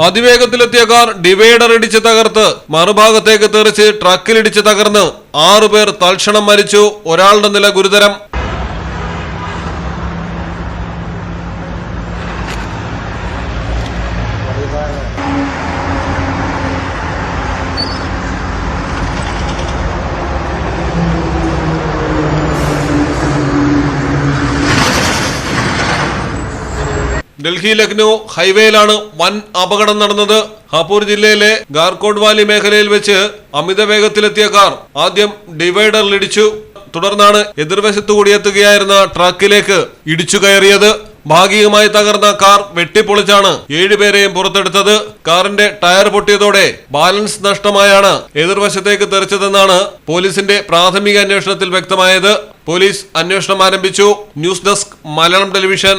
അതിവേഗത്തിലെത്തിയ car divider ഇടിച്ച് തകർത്ത് മറുഭാഗത്തേക്ക് തെറിച്ച് ട്രക്കിലിടിച്ച് തകർന്ന് ആറുപേർ തൽക്ഷണം മരിച്ചു. ഒരാളുടെ നില ഗുരുതരം. ഡൽഹി ലക്നൌ ഹൈവേയിലാണ് വൻ അപകടം നടന്നത്. ഹാപൂർ ജില്ലയിലെ ഗാർകോട് വാലി മേഖലയിൽ വെച്ച് അമിത വേഗത്തിലെത്തിയ കാർ ആദ്യം ഡിവൈഡർ ഇടിച്ചു തുടർന്നാണ് എതിർവശത്തു കൂടി എത്തുകയായിരുന്ന ട്രക്കിലേക്ക് ഇടിച്ചു കയറിയത്. ഭാഗികമായി തകർന്ന കാർ വെട്ടിപ്പൊളിച്ചാണ് ഏഴുപേരെയും പുറത്തെടുത്തത്. കാറിന്റെ ടയർ പൊട്ടിയതോടെ ബാലൻസ് നഷ്ടമായാണ് എതിർവശത്തേക്ക് തെറിച്ചതെന്നാണ് പോലീസിന്റെ പ്രാഥമിക അന്വേഷണത്തിൽ വ്യക്തമായത്. പോലീസ് അന്വേഷണം ആരംഭിച്ചു. News desk Malayalam television.